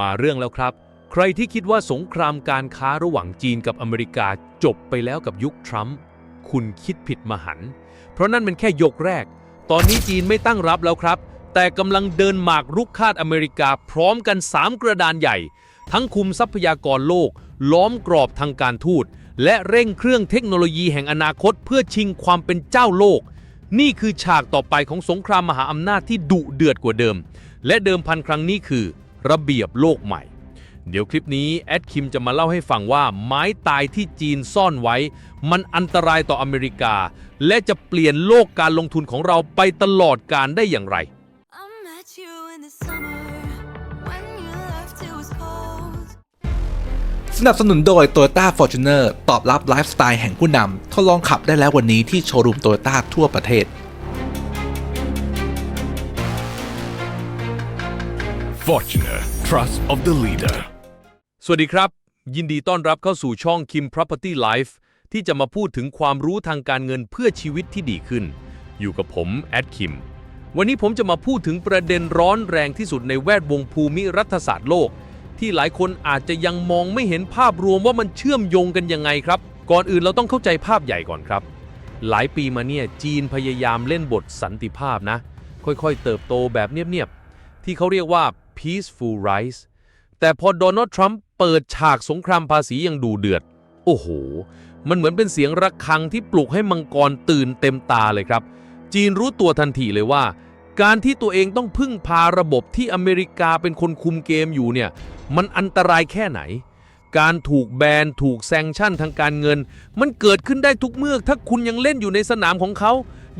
มาเรื่องแล้วครับ ใครที่คิดว่าสงครามการค้าระหว่างจีนกับอเมริกาจบไปแล้วกับยุคทรัมป์คุณคิดผิดมหันต์เพราะนั่นเป็นแค่ยกแรก ตอนนี้จีนไม่ตั้งรับแล้วครับ แต่กำลังเดินหมากรุกคาดอเมริกาพร้อมกัน 3 กระดานใหญ่ ทั้งคุมทรัพยากรโลก ล้อมกรอบทางการทูต และเร่งเครื่องเทคโนโลยีแห่งอนาคตเพื่อชิงความเป็นเจ้าโลก นี่คือฉากต่อไปของสงครามมหาอำนาจที่ดุเดือดกว่าเดิม และเดิมพันครั้งนี้คือ ระเบียบโลกใหม่ เดี๋ยวคลิปนี้แอดคิมจะมาเล่าให้ฟังว่าไม้ตายที่จีนซ่อนไว้ มันอันตรายต่ออเมริกา และจะเปลี่ยนโลกการลงทุนของเราไปตลอดการได้อย่างไร I met you in the summer when you left it was cold. สนับสนุนโดย Toyota Fortuner ตอบรับไลฟ์สไตล์แห่งผู้นำทดลองขับได้แล้ววันนี้ที่โชว์รูมโตโยต้าทั่วประเทศ Fortuner, trust of the leader. สวัสดีครับ ยินดีต้อนรับเข้าสู่ช่อง Kim Property Life ที่จะมาพูดถึงความรู้ทางการเงินเพื่อชีวิตที่ดีขึ้น อยู่กับผมแอดคิม วันนี้ผมจะมาพูดถึงประเด็นร้อนแรงที่สุดในแวดวงภูมิรัฐศาสตร์โลก ที่หลายคนอาจจะยังมองไม่เห็นภาพรวมว่ามันเชื่อมโยงกันยังไงครับ ก่อนอื่นเราต้องเข้าใจภาพใหญ่ก่อนครับ หลายปีมาเนี่ยจีนพยายามเล่นบทสันติภาพนะ ค่อยๆ เติบโตแบบเงียบๆที่เขาเรียกว่า peaceful rise แต่พอโดนัลด์ทรัมป์เปิดฉากสงครามภาษีย่างดูเดือด โอ้โห มันเหมือนเป็นเสียงระฆังที่ปลุกให้มังกรตื่นเต็มตาเลยครับ จีนรู้ตัวทันทีเลยว่า การที่ตัวเองต้องพึ่งพาระบบที่อเมริกาเป็นคนคุมเกมอยู่เนี่ย มันอันตรายแค่ไหน การถูกแบน ถูกแซงชั่นทางการเงิน มันเกิดขึ้นได้ทุกเมื่อถ้าคุณยังเล่นอยู่ในสนามของเขา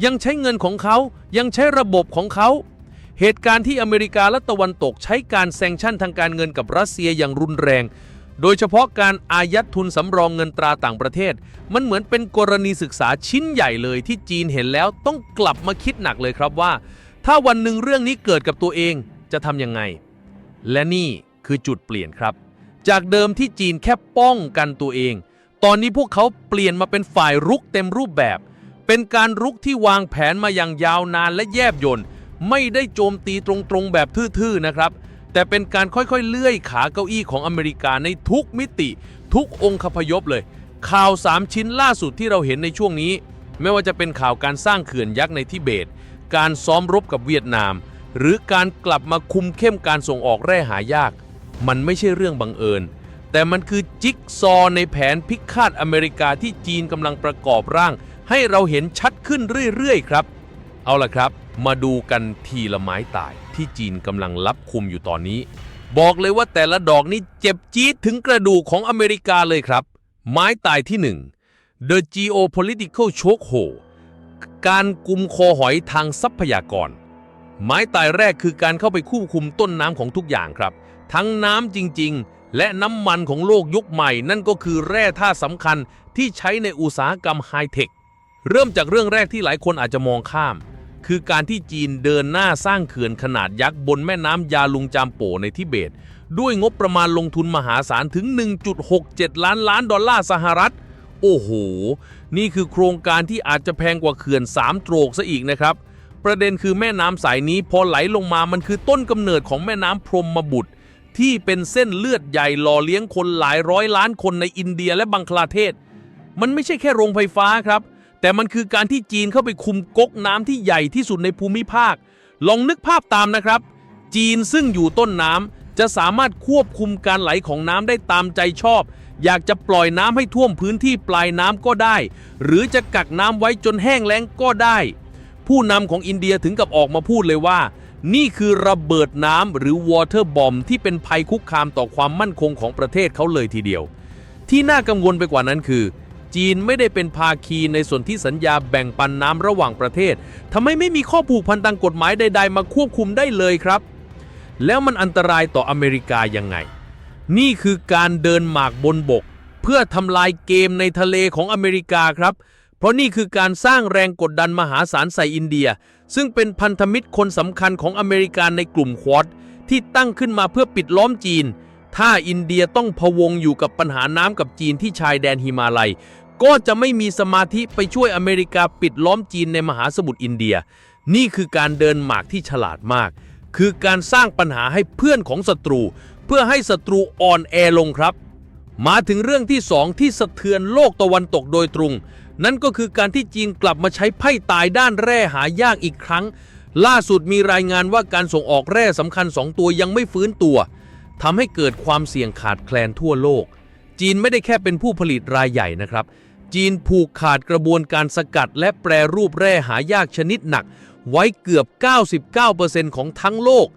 ยังใช้เงินของเขา ยังใช้ระบบของเขา เหตุการณ์ที่อเมริกาและตะวันตกใช้การแซงชั่นทางการเงินกับรัสเซียอย่างรุนแรง โดยเฉพาะการอายัดทุนสำรองเงินตราต่างประเทศ มันเหมือนเป็นกรณีศึกษาชิ้นใหญ่เลยที่จีนเห็นแล้วต้องกลับมาคิดหนักเลยครับว่า ถ้าวันหนึ่งเรื่องนี้เกิดกับตัวเองจะทำยังไง และนี่คือจุดเปลี่ยนครับ จากเดิมที่จีนแค่ป้องกันตัวเอง ตอนนี้พวกเขาเปลี่ยนมาเป็นฝ่ายรุกเต็มรูปแบบ เป็นการรุกที่วางแผนมาอย่างยาวนานและแยบยล ไม่ได้โจมตีตรงๆแบบทื่อๆนะครับ แต่เป็นการค่อยๆ เลื่อยขาเก้าอี้ของอเมริกาในทุกมิติ ทุกองคพยพเลย ข่าว 3 ชิ้นล่าสุดที่เราเห็นในช่วงนี้ ไม่ว่าจะเป็นข่าวการสร้างเขื่อนยักษ์ในทิเบต การซ้อมรบกับเวียดนาม หรือการกลับมาคุมเข้มการส่งออกแร่หายาก มันไม่ใช่เรื่องบังเอิญ แต่มันคือจิ๊กซอในแผนพิฆาตอเมริกาที่จีนกำลังประกอบร่าง ให้เราเห็นชัดขึ้นเรื่อยๆครับ เอาล่ะครับ มาดูกันทีละไม้ตายที่จีนกำลังรับคุมอยู่ตอนนี้ บอกเลยว่าแต่ละดอกนี่เจ็บจี๊ดถึงกระดูกของอเมริกาเลยครับ ไม้ตายที่ 1 The Geopolitical Chokehold การกุมคอหอยทางทรัพยากร ไม้ตายแรกคือการเข้าไปควบคุมต้นน้ำของทุกอย่างครับ ทั้งน้ำจริง ๆ และน้ำมันของโลกยุคใหม่ นั่นก็คือแร่ธาตุสำคัญที่ใช้ในอุตสาหกรรมไฮเทค เริ่มจากเรื่องแรกที่หลายคนอาจจะมองข้าม คือการที่จีนเดินหน้าสร้างเขื่อนขนาดยักษ์บนแม่น้ำยาลุงจามโปในทิเบต ด้วยงบประมาณลงทุนมหาศาลถึง 1.67 ล้านล้านดอลลาร์สหรัฐ โอ้โห นี่คือโครงการที่อาจจะแพงกว่าเขื่อนสามโตรกซะอีกนะครับ ประเด็นคือแม่น้ำสายนี้พอไหลลงมามันคือต้นกำเนิดของแม่น้ำพรหมบุตร ที่เป็นเส้นเลือดใหญ่หล่อเลี้ยงคนหลายร้อยล้านคนในอินเดียและบังคลาเทศ มันไม่ใช่แค่โรงไฟฟ้าครับ แต่มันคือการที่จีนเข้าไปคุมก๊กน้ำที่ใหญ่ที่สุดในภูมิภาค ลองนึกภาพตามนะครับ จีนซึ่งอยู่ต้นน้ำจะสามารถควบคุมการไหลของน้ำได้ตามใจชอบ อยากจะปล่อยน้ำให้ท่วมพื้นที่ปลายน้ำก็ได้ หรือจะกักน้ำไว้จนแห้งแล้งก็ได้ ผู้นำของอินเดียถึงกับออกมาพูดเลยว่า นี่คือระเบิดน้ำหรือ water bomb ที่เป็นภัยคุกคามต่อความมั่นคงของประเทศเขาเลยทีเดียว ที่น่ากังวลไปกว่านั้นคือ จีนไม่ได้เป็นภาคีในส่วนที่สัญญาแบ่งปันน้ำระหว่างประเทศทำไมไม่มีข้อผูกพันทางกฎหมายใด ๆ มาควบคุมได้เลยครับ แล้วมันอันตรายต่ออเมริกายังไง นี่คือการเดินหมากบนบก เพื่อทำลายเกมในทะเลของอเมริกาครับ เพราะนี่คือการสร้างแรงกดดันมหาศาลใส่อินเดีย ซึ่งเป็นพันธมิตรคนสำคัญของอเมริกาในกลุ่มควอดที่ตั้งขึ้นมาเพื่อปิดล้อมจีน ถ้าอินเดียต้องพะวงอยู่กับปัญหาน้ำกับจีนที่ชายแดนฮิมาลัย ก็จะไม่มีสมาธิไปช่วยอเมริกาปิดล้อมจีนในมหาสมุทรอินเดีย นี่คือการเดินหมากที่ฉลาดมาก คือการสร้างปัญหาให้เพื่อนของศัตรู เพื่อให้ศัตรูอ่อนแอลงครับ มาถึงเรื่องที่สองที่สะเทือนโลกตะวันตกโดยตรง นั่นก็คือการที่จีนกลับมาใช้ไพ่ตายด้านแร่หายากอีกครั้ง ล่าสุดมีรายงานว่าการส่งออกแร่สำคัญสองตัวยังไม่ฟื้นตัว ทำให้เกิดความเสี่ยงขาดแคลนทั่วโลก จีนไม่ได้แค่เป็นผู้ผลิตรายใหญ่นะครับ จีนผูกขาดกระบวนการสกัดและแปรรูปแร่หายากชนิดหนัก ไว้เกือบ 99%ของทั้งโลก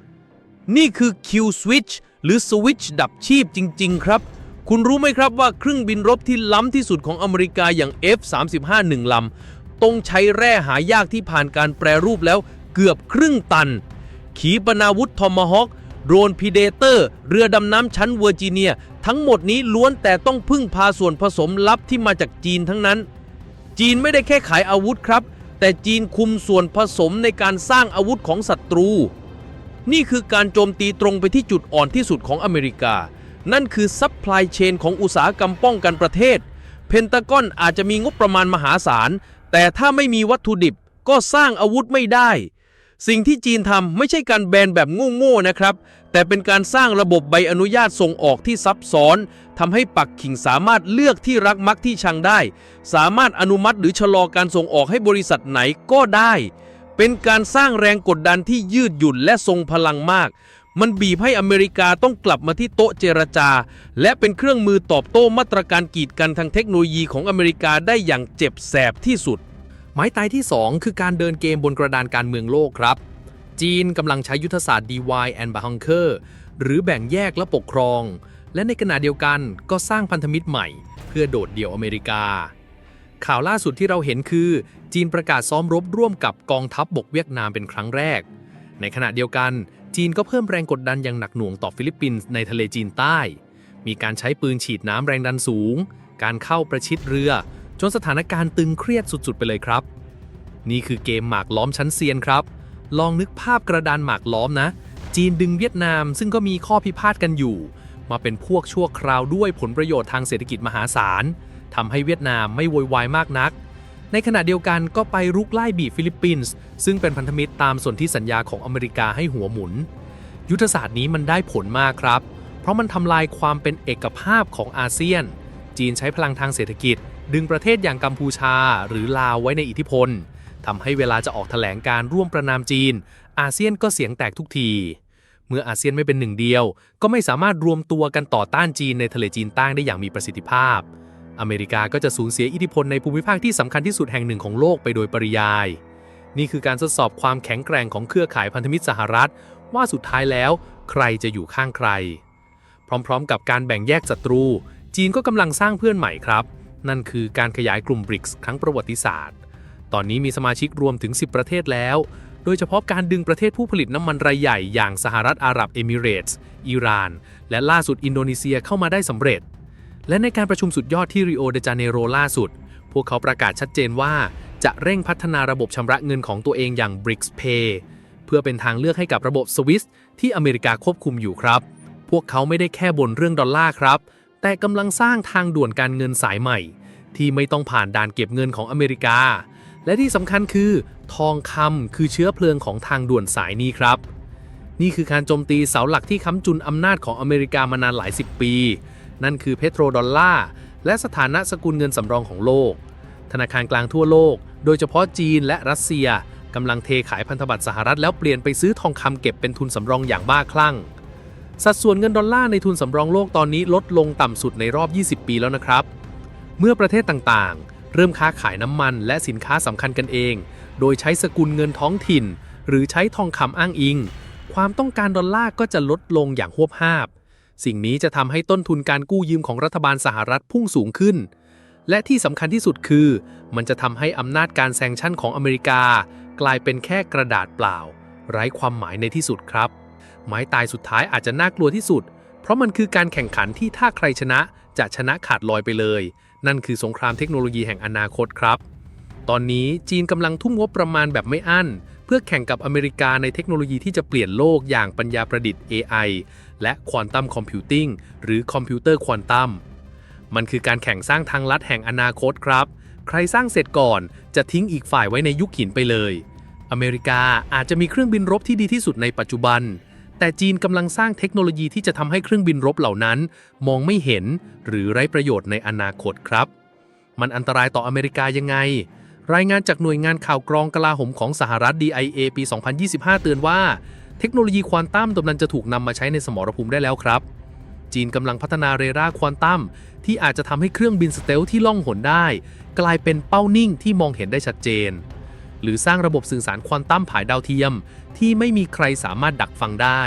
นี่คือ Q Switch หรือสวิตช์ดับชีพจริง ๆ ครับ คุณรู้ไหมครับว่าเครื่องบินรบที่ล้ำที่สุดของอเมริกาอย่าง F-35 หนึ่งลำต้องใช้แร่หายากที่ผ่านการแปรรูปแล้วเกือบครึ่งตัน ขีปนาวุธทอมมฮอค โดรนพีเดเตอร์ เรือดำน้ำชั้นเวอร์จิเนีย ทั้งหมดนี้ล้วนแต่ต้องพึ่งพาส่วนผสมลับที่มาจากจีนทั้งนั้น จีนไม่ได้แค่ขายอาวุธครับ แต่จีนคุมส่วนผสมในการสร้างอาวุธของศัตรู นี่คือการโจมตีตรงไปที่จุดอ่อนที่สุดของอเมริกา นั่นคือซัพพลายเชนของอุตสาหกรรมป้องกันประเทศ เพนตากอนอาจจะมีงบประมาณมหาศาล แต่ถ้าไม่มีวัตถุดิบก็สร้างอาวุธไม่ได้ สิ่งที่จีนทำไม่ใช่การแบนแบบโง่ๆนะครับ แต่เป็นการสร้างระบบใบอนุญาตส่งออกที่ซับซ้อนทำให้ปักกิ่งสามารถเลือกที่รักมักที่ชังได้ สามารถอนุมัติหรือชะลอการส่งออกให้บริษัทไหนก็ได้ เป็นการสร้างแรงกดดันที่ยืดหยุ่นและทรงพลังมาก มันบีบให้อเมริกาต้องกลับมาที่โต๊ะเจรจา และเป็นเครื่องมือตอบโต้มาตรการกีดกันทางเทคโนโลยีของอเมริกาได้อย่างเจ็บแสบที่สุด หมายตายที่ 2 คือการเดินเกมบนกระดานการเมืองโลกครับ จีนกำลังใช้ยุทธศาสตร์ divide and conquer หรือแบ่งแยกและปกครอง และในขณะเดียวกันก็สร้างพันธมิตรใหม่ เพื่อโดดเดี่ยวอเมริกา ข่าวล่าสุดที่เราเห็นคือ จีนประกาศซ้อมรบร่วมกับกองทัพบบกเวียดนามเป็นครั้งแรก ในขณะเดียวกัน จีนก็เพิ่มแรงกดดันอย่างหนักหน่วงต่อฟิลิปปินส์ในทะเลจีนใต้ มีการใช้ปืนฉีดน้ำแรงดันสูง การเข้าประชิดเรือ จนสถานการณ์ตึงเครียดสุดๆ ไปเลยครับ นี่คือเกมหมากล้อมชั้นเซียนครับ ลองนึกภาพกระดานหมากล้อมนะ จีนดึงเวียดนาม ซึ่งก็มีข้อพิพาทกันอยู่ มาเป็นพวกชั่วคราวด้วยผลประโยชน์ทางเศรษฐกิจมหาศาลทำให้เวียดนามไม่โวยวายมากนัก ในขณะเดียวกันก็ไปรุกไล่บีฟิลิปปินส์ซึ่งเป็นพันธมิตรตามสนธิสัญญาของอเมริกาให้หัวหมุน ยุทธศาสตร์นี้มันได้ผลมากครับ เพราะมันทำลายความเป็นเอกภาพของอาเซียน จีนใช้พลังทางเศรษฐกิจ ดึงประเทศอย่างกัมพูชาหรือลาวไว้ในอิทธิพลทำให้เวลาจะออกแถลงการร่วมประนามจีน อาเซียนก็เสียงแตกทุกที เมื่ออาเซียนไม่เป็นหนึ่งเดียว ก็ไม่สามารถรวมตัวกันต่อต้านจีนในทะเลจีนใต้ได้อย่างมีประสิทธิภาพ อเมริกาก็จะสูญเสียอิทธิพลในภูมิภาคที่สำคัญที่สุดแห่งหนึ่งของโลกไปโดยปริยาย นี่คือการทดสอบความแข็งแกร่งของเครือข่ายพันธมิตรสหรัฐ ว่าสุดท้ายแล้ว ใครจะอยู่ข้างใคร พร้อมๆ กับการแบ่งแยกศัตรู จีนก็กำลังสร้างเพื่อนใหม่ครับ นั่นคือการขยายกลุ่มบริกส์ครั้งประวัติศาสตร์ ตอนนี้มีสมาชิกรวมถึง 10 ประเทศแล้ว โดยเฉพาะการดึงประเทศผู้ผลิตน้ำมันรายใหญ่อย่างสหรัฐอาหรับเอมิเรตส์ อิหร่าน และล่าสุดอินโดนีเซียเข้ามาได้สำเร็จ และในการประชุมสุดยอดที่ริโอเดจาเนโรล่าสุด พวกเขาประกาศชัดเจนว่า จะเร่งพัฒนาระบบชำระเงินของตัวเองอย่าง BRICS Pay เพื่อเป็นทางเลือกให้กับระบบสวิสที่อเมริกาควบคุมอยู่ครับ พวกเขาไม่ได้แค่บ่นเรื่องดอลลาร์ครับ แต่กำลังสร้างทางด่วนการเงินสายใหม่ ที่ไม่ต้องผ่านด่านเก็บเงินของอเมริกา และที่สำคัญคือ ทองคำคือเชื้อเพลิงของทางด่วนสายนี้ครับ นี่คือการโจมตีเสาหลักที่ค้ำจุนอำนาจของอเมริกามานานหลายสิบปี นั่นคือเพโตรดอลลาร์และสถานะสกุลเงินสำรองของโลก ธนาคารกลางทั่วโลก โดยเฉพาะจีนและรัสเซียกำลังเทขายพันธบัตรสหรัฐแล้วเปลี่ยนไปซื้อทองคำเก็บเป็นทุนสำรองอย่างบ้าคลั่ง สัดส่วนเงินดอลลาร์ในทุนสำรองโลกตอนนี้ลดลงต่ำสุดในรอบ 20 ปีแล้วนะครับ เมื่อประเทศต่างๆ เริ่มค้าขายน้ำมันและสินค้าสำคัญกันเอง โดยใช้สกุลเงินท้องถิ่น หรือใช้ทองคำอ้างอิง ความต้องการดอลลาร์ก็จะลดลงอย่างหวบหาบ สิ่งนี้จะทำให้ต้นทุนการกู้ยืมของรัฐบาลสหรัฐพุ่งสูงขึ้น และที่สำคัญที่สุดคือ มันจะทำให้อำนาจการแซงชั่นของอเมริกา กลายเป็นแค่กระดาษเปล่า ไร้ความหมายในที่สุดครับ ไม้ตายสุดท้ายอาจจะน่ากลัวที่สุด เพราะมันคือการแข่งขันที่ถ้าใครชนะจะชนะขาดลอยไปเลย นั่นคือสงครามเทคโนโลยีแห่งอนาคตครับ ตอนนี้จีนกำลังทุ่มงบประมาณแบบไม่อั้น เพื่อแข่งกับอเมริกาในเทคโนโลยีที่จะเปลี่ยนโลกอย่างปัญญาประดิษฐ์ AI และควอนตัมคอมพิวติ้งหรือคอมพิวเตอร์ควอนตัมมันคือการแข่งสร้างทางลัดแห่งอนาคตครับ ใครสร้างเสร็จก่อนจะทิ้งอีกฝ่ายไว้ในยุคหินไปเลย อเมริกาอาจจะมีเครื่องบินรบที่ดีที่สุดในปัจจุบัน แต่จีนกำลังสร้างเทคโนโลยีที่จะทำให้เครื่องบินรบเหล่านั้น มองไม่เห็นหรือไร้ประโยชน์ในอนาคตครับ มันอันตรายต่ออเมริกายังไง รายงานจากหน่วยงานข่าวกรองกลาโหมของสหรัฐ DIA ปี 2025 เตือนว่า เทคโนโลยีควอนตัมกำลังจะถูกนำมาใช้ในสมรภูมิได้แล้วครับ จีนกำลังพัฒนาเรดาร์ควอนตัมที่อาจจะทำให้เครื่องบินสเตลท์ที่ล่องหนได้ กลายเป็นเป้านิ่งที่มองเห็นได้ชัดเจน หรือสร้างระบบสื่อสารควอนตัมผายดาวเทียม ที่ไม่มีใครสามารถดักฟังได้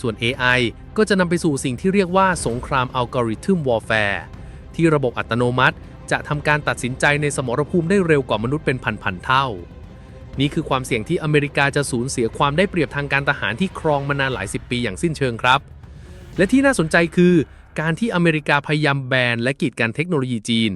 ส่วน AI ก็จะนำไปสู่สิ่งที่เรียกว่าสงครามอัลกอริทึมวอร์แฟร์ที่ระบบอัตโนมัติ จะทำการตัดสินใจในสมรภูมิได้เร็วกว่ามนุษย์เป็นพันๆเท่า นี่คือความเสี่ยงที่อเมริกาจะสูญเสียความได้เปรียบทางการทหารที่ครองมานานหลายสิบปีอย่างสิ้นเชิงครับ และที่น่าสนใจคือการที่อเมริกาพยายามแบนและกีดกันเทคโนโลยีจีน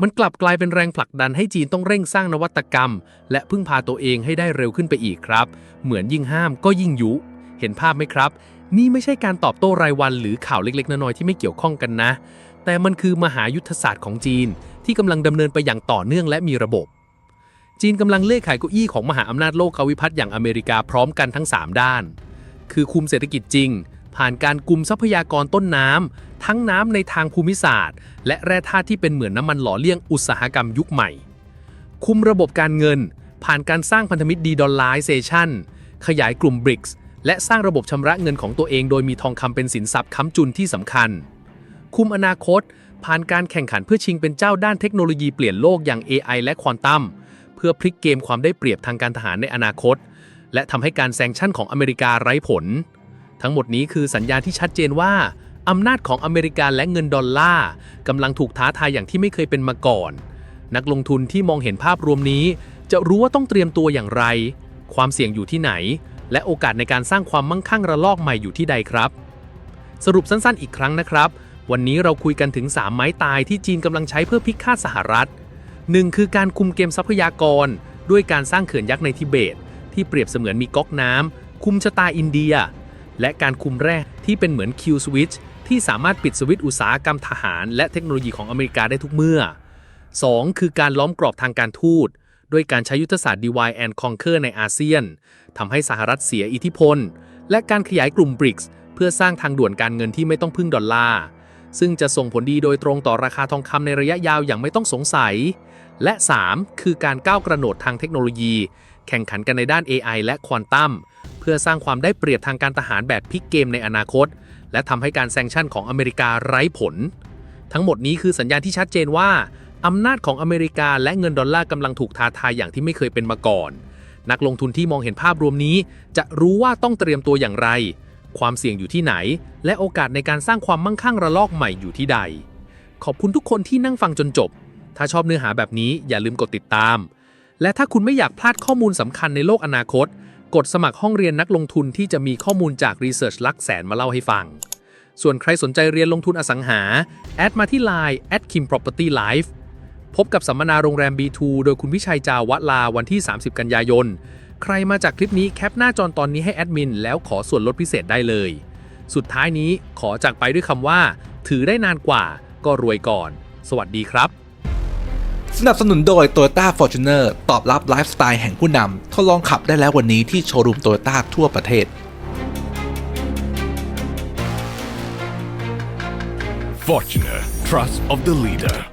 มันกลับกลายเป็นแรงผลักดันให้จีนต้องเร่งสร้างนวัตกรรม และพึ่งพาตัวเองให้ได้เร็วขึ้นไปอีกครับ เหมือนยิ่งห้ามก็ยิ่งยุ เห็นภาพไหมครับ นี่ไม่ใช่การตอบโต้รายวันหรือข่าวเล็กๆ น้อยๆที่ไม่เกี่ยวข้องกันนะ แต่มันคือมหายุทธศาสตร์ของจีน ที่กำลังดำเนินไปอย่างต่อเนื่องและมีระบบ จีนกำลังเล่ขายเก้าอี้ของมหาอำนาจโลกกาวิพัฒน์อย่างอเมริกาพร้อมกันทั้ง 3 ด้าน คือคุมเศรษฐกิจจริง ผ่านการกุมทรัพยากรต้นน้ำ ทั้งน้ำในทางภูมิศาสตร์ และแร่ธาตุที่เป็นเหมือนน้ำมันหล่อเลี้ยงอุตสาหกรรมยุคใหม่ คุมระบบการเงิน ผ่านการสร้างพันธมิตรดีดอลลาร์เซชันขยายกลุ่มบริกส์และสร้างระบบชำระเงินของตัวเองโดยมีทองคำเป็นสินทรัพย์ค้ำจุนที่สำคัญ คุมอนาคต ผ่านการแข่งขันเพื่อชิงเป็นเจ้าด้านเทคโนโลยีเปลี่ยนโลกอย่าง AI และควอนตัมเพื่อพลิกเกมความได้เปรียบทางการทหารในอนาคต และทำให้การแซงชั่นของอเมริกาไร้ผล ทั้งหมดนี้คือสัญญาณที่ชัดเจนว่า อำนาจของอเมริกาและเงินดอลลาร์กำลังถูกท้าทายอย่างที่ไม่เคยเป็นมาก่อน นักลงทุนที่มองเห็นภาพรวมนี้ จะรู้ว่าต้องเตรียมตัวอย่างไร ความเสี่ยงอยู่ที่ไหน และโอกาสในการสร้างความมั่งคั่งระลอกใหม่อยู่ที่ใดครับ สรุปสั้นๆ อีกครั้งนะครับ วันนี้เราคุยกันถึง 3 ไม้ตายที่จีนกำลังใช้เพื่อพิฆาตสหรัฐ 1. คือการคุมเกมทรัพยากร ด้วยการสร้างเขื่อนยักษ์ในทิเบต ที่เปรียบเสมือนมีก๊อกน้ำคุมชะตาอินเดีย และการคุมแร่ที่เป็นเหมือนคิวสวิตช์ ที่สามารถปิดสวิตอุตสาหกรรมทหาร และเทคโนโลยีของอเมริกาได้ทุกเมื่อ 2. คือการล้อมกรอบทางการทูตด้วยการใช้ยุทธศาสตร์ Divide and Conquer ในอาเซียนทำให้สหรัฐเสียอิทธิพล และการขยายกลุ่มบริกส์เพื่อสร้างทางด่วนการเงินที่ไม่ต้องพึ่งดอลลาร์ ซึ่งจะส่งผลดีโดยตรงต่อราคาทองคำในระยะยาวอย่างไม่ต้องสงสัย และ 3. คือการก้าวกระโดดทางเทคโนโลยี แข่งขันกันในด้าน AI และควอนตัมเพื่อสร้างความได้เปรียบทางการทหารแบบพลิกเกมในอนาคต และทำให้การแซงชั่นของอเมริกาไร้ผล ทั้งหมดนี้คือสัญญาณที่ชัดเจนว่าอำนาจของอเมริกาและเงินดอลลาร์กำลังถูกท้าทายอย่างที่ไม่เคยเป็นมาก่อน นักลงทุนที่มองเห็นภาพรวมนี้ จะรู้ว่าต้องเตรียมตัวอย่างไร ความเสี่ยงอยู่ที่ไหน และโอกาสในการสร้างความมั่งคั่งระลอกใหม่อยู่ที่ใด ขอบคุณทุกคนที่นั่งฟังจนจบ ถ้าชอบเนื้อหาแบบนี้อย่าลืมกดติดตาม และถ้าคุณไม่อยากพลาดข้อมูลสำคัญในโลกอนาคต กดสมัครห้องเรียนนักลงทุนที่จะมีข้อมูลจากรีเสิร์ชลักแสนมาเล่าให้ฟัง ส่วนใครสนใจเรียนลงทุนอสังหา แอดมาที่ Line @kim property life พบกับสัมมนาโรงแรม B2 โดยคุณวิชัยจาวัลาวันที่ 30 กันยายน ใครมาจากคลิปนี้แคปหน้าจอตอนนี้ให้แอดมินแล้วขอส่วนลดพิเศษได้เลย สุดท้ายนี้ขอจากไปด้วยคำว่า ถือได้นานกว่าก็รวยก่อน สวัสดีครับ สนับสนุนโดย Toyota Fortuner ตอบรับไลฟ์สไตล์แห่งผู้นำ ทดลองขับได้แล้ววันนี้ที่โชว์รูมโตโยต้าทั่วประเทศ Fortuner, trust of the leader.